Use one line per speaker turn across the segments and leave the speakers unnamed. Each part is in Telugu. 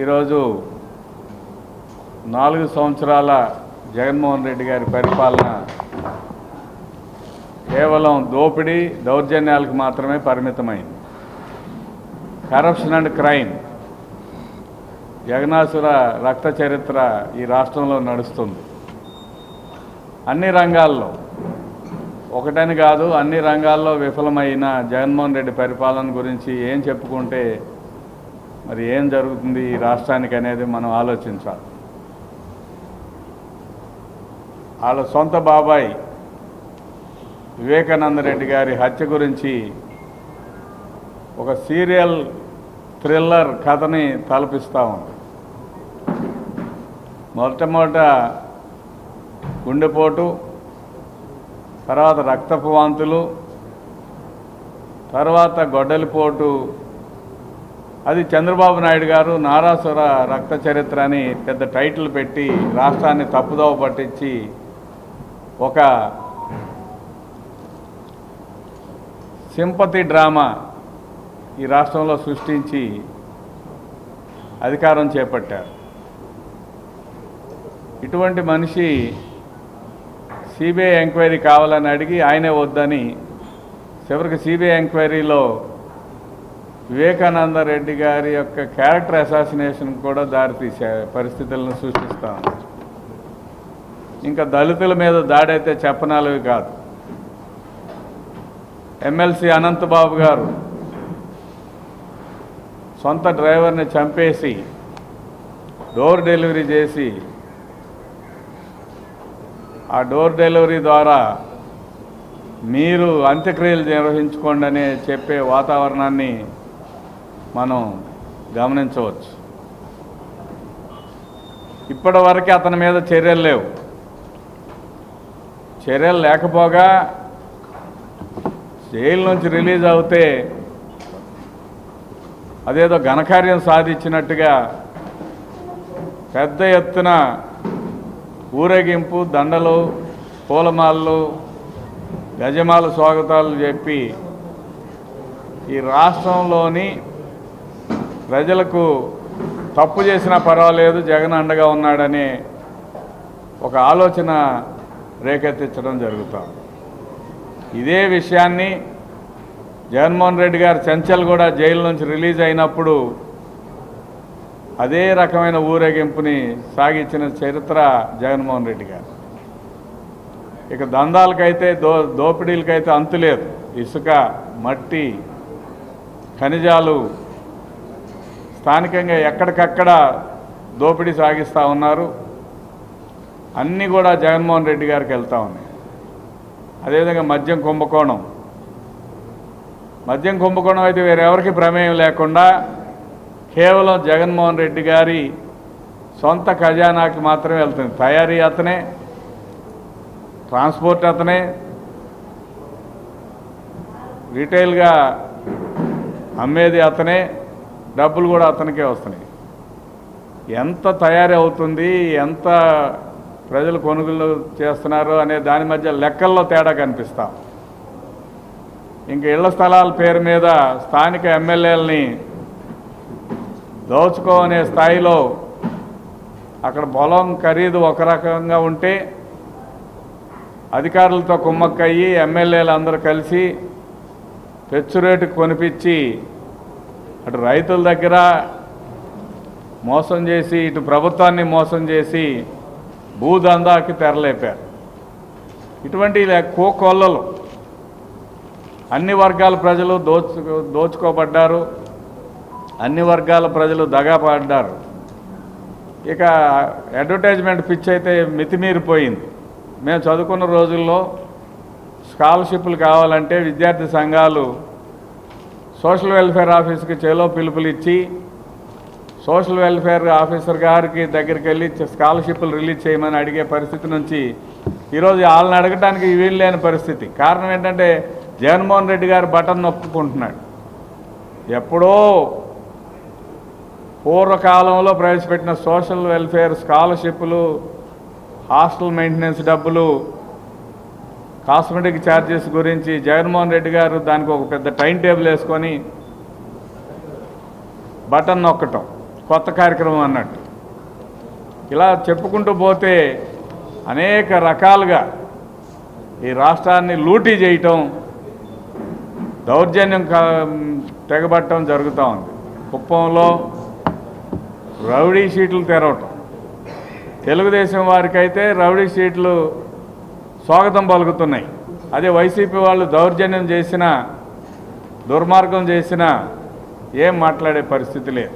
ఈరోజు నాలుగు సంవత్సరాల జగన్మోహన్ రెడ్డి గారి పరిపాలన కేవలం దోపిడీ దౌర్జన్యాలకు మాత్రమే పరిమితమైంది. కరప్షన్ అండ్ క్రైమ్ జగనాసుర రక్త చరిత్ర ఈ రాష్ట్రంలో నడుస్తుంది. అన్ని రంగాల్లో ఒకటని కాదు అన్ని రంగాల్లో విఫలమైన జగన్మోహన్ రెడ్డి పరిపాలన గురించి ఏం చెప్పుకుంటే మరి ఏం జరుగుతుంది ఈ రాష్ట్రానికి అనేది మనం ఆలోచించాలి. వాళ్ళ సొంత బాబాయ్ వివేకానంద రెడ్డి గారి హత్య గురించి ఒక సీరియల్ థ్రిల్లర్ కథని తలపిస్తూ ఉంది. మొట్టమొదట గుండెపోటు తర్వాత రక్తపు వాంతులు తర్వాత గొడ్డలిపోటు అది చంద్రబాబు నాయుడు గారు నారాసుర రక్త చరిత్ర అని పెద్ద టైటిల్ పెట్టి రాష్ట్రాన్ని తప్పుదోవ పట్టించి ఒక సింపతి డ్రామా ఈ రాష్ట్రంలో సృష్టించి అధికారం చేపట్టారు. ఇటువంటి మనిషి సిబిఐ ఎంక్వైరీ కావాలని అడిగి ఆయనే వద్దని చివరికి సిబిఐ ఎంక్వైరీలో వివేకానంద రెడ్డి గారి యొక్క క్యారెక్టర్ అసాసినేషన్ కూడా దారితీసే పరిస్థితులను సృష్టిస్తా ఉంది. ఇంకా దళితుల మీద దాడైతే చెప్పనాలవి కాదు. ఎమ్మెల్సీ అనంతబాబు గారు సొంత డ్రైవర్ని చంపేసి డోర్ డెలివరీ చేసి ఆ డోర్ డెలివరీ ద్వారా మీరు అంత్యక్రియలు నిర్వహించుకోండి అని చెప్పే వాతావరణాన్ని మనం గమనించవచ్చు. ఇప్పటి వరకు అతని మీద చర్యలు లేవు. చర్యలు లేకపోగా జైలు నుంచి రిలీజ్ అవుతే అదేదో ఘనకార్యం సాధించినట్టుగా పెద్ద ఎత్తున ఊరేగింపు దండలు పూలమాలలు గజమాల స్వాగతాలు చెప్పి ఈ రాష్ట్రంలోని ప్రజలకు తప్పు చేసినా పర్వాలేదు జగన్ అండగా ఉన్నాడనే ఒక ఆలోచన రేకెత్తించడం జరుగుతాం. ఇదే విషయాన్ని జగన్మోహన్ రెడ్డి గారు చెంచల్ కూడా జైలు నుంచి రిలీజ్ అయినప్పుడు అదే రకమైన ఊరేగింపుని సాగించిన చరిత్ర జగన్మోహన్ రెడ్డి గారు. ఇక దందాలకైతే దో దోపిడీలకైతే అంతులేదు ఇసుక మట్టి ఖనిజాలు స్థానికంగా ఎక్కడికక్కడ దోపిడీ సాగిస్తూ ఉన్నారు. అన్నీ కూడా జగన్మోహన్ రెడ్డి గారికి వెళ్తూ ఉన్నాయి. అదేవిధంగా మద్యం కుంభకోణం. మద్యం కుంభకోణం అయితే వేరెవరికి ప్రమేయం లేకుండా కేవలం జగన్మోహన్ రెడ్డి గారి సొంత ఖజానాకి మాత్రమే వెళ్తుంది. తయారీ అతనే ట్రాన్స్పోర్ట్ అతనే. రీటైల్గా అమ్మేది అతనే. డబ్బులు కూడా అతనికే వస్తున్నాయి. ఎంత తయారీ అవుతుంది ఎంత ప్రజలు కొనుగోలు చేస్తున్నారు అనే దాని మధ్య లెక్కల్లో తేడా కనిపిస్తాం. ఇంక ఇళ్ళ స్థలాల పేరు మీద స్థానిక ఎమ్మెల్యేలని దోచుకోనే స్థాయిలో అక్కడ పొలం ఖరీదు ఒక రకంగా ఉంటే అధికారులతో కుమ్మక్కయ్యి ఎమ్మెల్యేలు అందరూ కలిసి పెచ్చు రేటుకు కొనిపించి అటు రైతుల దగ్గర మోసం చేసి ఇటు ప్రభుత్వాన్ని మోసం చేసి భూదందాకి తెరలేపారు. ఇటువంటి కోకొల్లలు. అన్ని వర్గాల ప్రజలు దోచు దోచుకోబడ్డారు. అన్ని వర్గాల ప్రజలు దగాపడ్డారు. ఇక అడ్వర్టైజ్మెంట్ పిచ్ అయితే మితిమీరిపోయింది. మేము చదువుకున్న రోజుల్లో స్కాలర్షిప్లు కావాలంటే విద్యార్థి సంఘాలు సోషల్ వెల్ఫేర్ ఆఫీస్కి చేలో పిలుపులు ఇచ్చి సోషల్ వెల్ఫేర్ ఆఫీసర్ గారికి దగ్గరికి వెళ్ళి స్కాలర్షిప్లు రిలీజ్ చేయమని అడిగే పరిస్థితి నుంచి ఈరోజు వాళ్ళని అడగడానికి వీలు లేని పరిస్థితి. కారణం ఏంటంటే జగన్మోహన్ రెడ్డి గారు బటన్ నొప్పుకుంటున్నాడు. ఎప్పుడో పూర్వకాలంలో ప్రవేశపెట్టిన సోషల్ వెల్ఫేర్ స్కాలర్షిప్లు హాస్టల్ మెయింటెనెన్స్ డబ్బులు కాస్మెటిక్ ఛార్జెస్ గురించి జగన్మోహన్ రెడ్డి గారు దానికి ఒక పెద్ద టైం టేబుల్ వేసుకొని బటన్ నొక్కటం కొత్త కార్యక్రమం అన్నట్టు. ఇలా చెప్పుకుంటూ పోతే అనేక రకాలుగా ఈ రాష్ట్రాన్ని లూటీ చేయటం దౌర్జన్యం కా- తెగబట్టడం జరుగుతూ ఉంది. కుప్పంలో రౌడీ షీట్లు తెరవటం. తెలుగుదేశం వారికైతే రౌడీ షీట్లు స్వాగతం పలుకుతున్నాయి. అదే వైసీపీ వాళ్ళు దౌర్జన్యం చేసిన దుర్మార్గం చేసిన ఏం మాట్లాడే పరిస్థితి లేదు.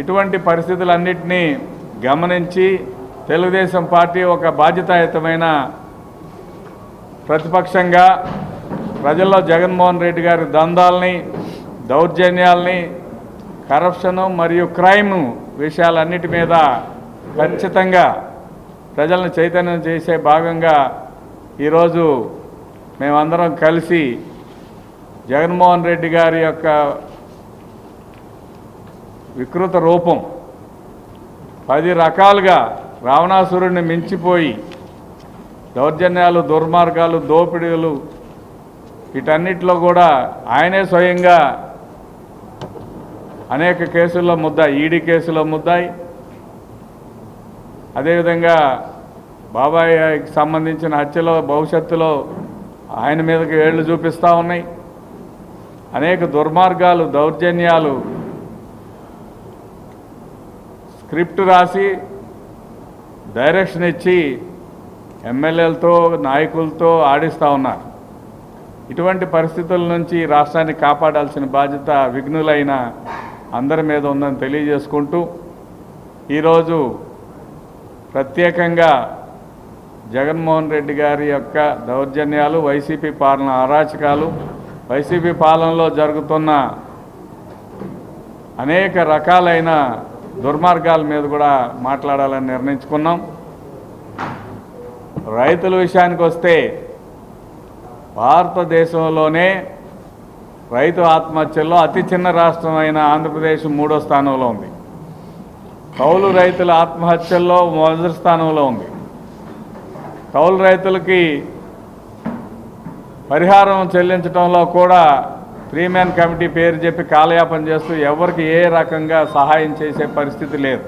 ఇటువంటి పరిస్థితులన్నింటినీ గమనించి తెలుగుదేశం పార్టీ ఒక బాధ్యతాయుతమైన ప్రతిపక్షంగా ప్రజల్లో జగన్మోహన్ రెడ్డి గారి దందాల్ని దౌర్జన్యాల్ని కరప్షను మరియు క్రైమ్ విషయాలన్నిటి మీద ఖచ్చితంగా ప్రజలను చైతన్యం చేసే భాగంగా ఈరోజు మేమందరం కలిసి జగన్మోహన్ రెడ్డి గారి యొక్క వికృత రూపం పది రకాలుగా రావణాసురుడిని మించిపోయి దౌర్జన్యాలు దుర్మార్గాలు దోపిడీలు వీటన్నిటిలో కూడా ఆయనే స్వయంగా అనేక కేసుల్లో ముద్దాయి ఈడీ కేసులో ముద్దాయి. అదేవిధంగా బాబాయ్కి సంబంధించిన హత్యలో భవిష్యత్తులో ఆయన మీదకి ఏళ్ళు చూపిస్తూ ఉన్నాయి. అనేక దుర్మార్గాలు దౌర్జన్యాలు స్క్రిప్ట్ రాసి డైరెక్షన్ ఇచ్చి ఎమ్మెల్యేలతో నాయకులతో ఆడిస్తూ ఉన్నారు. ఇటువంటి పరిస్థితుల నుంచి రాష్ట్రాన్ని కాపాడాల్సిన బాధ్యత విఘ్నులైన అందరి మీద ఉందని తెలియజేసుకుంటూ ఈరోజు ప్రత్యేకంగా జగన్మోహన్ రెడ్డి గారి యొక్క దౌర్జన్యాలు వైసీపీ పాలన అరాచకాలు వైసీపీ పాలనలో జరుగుతున్న అనేక రకాలైన దుర్మార్గాల మీద కూడా మాట్లాడాలని నిర్ణయించుకున్నాం. రైతుల విషయానికి వస్తే భారతదేశంలోనే రైతు ఆత్మహత్యల్లో అతి చిన్న రాష్ట్రం అయిన ఆంధ్రప్రదేశ్ మూడో స్థానంలో ఉంది. కౌలు రైతుల ఆత్మహత్యల్లో మొదటి స్థానంలో ఉంది. కౌలు రైతులకి పరిహారం చెల్లించడంలో కూడా త్రీ మ్యాన్ కమిటీ పేరు చెప్పి కాలయాపన చేస్తూ ఎవరికి ఏ రకంగా సహాయం చేసే పరిస్థితి లేదు.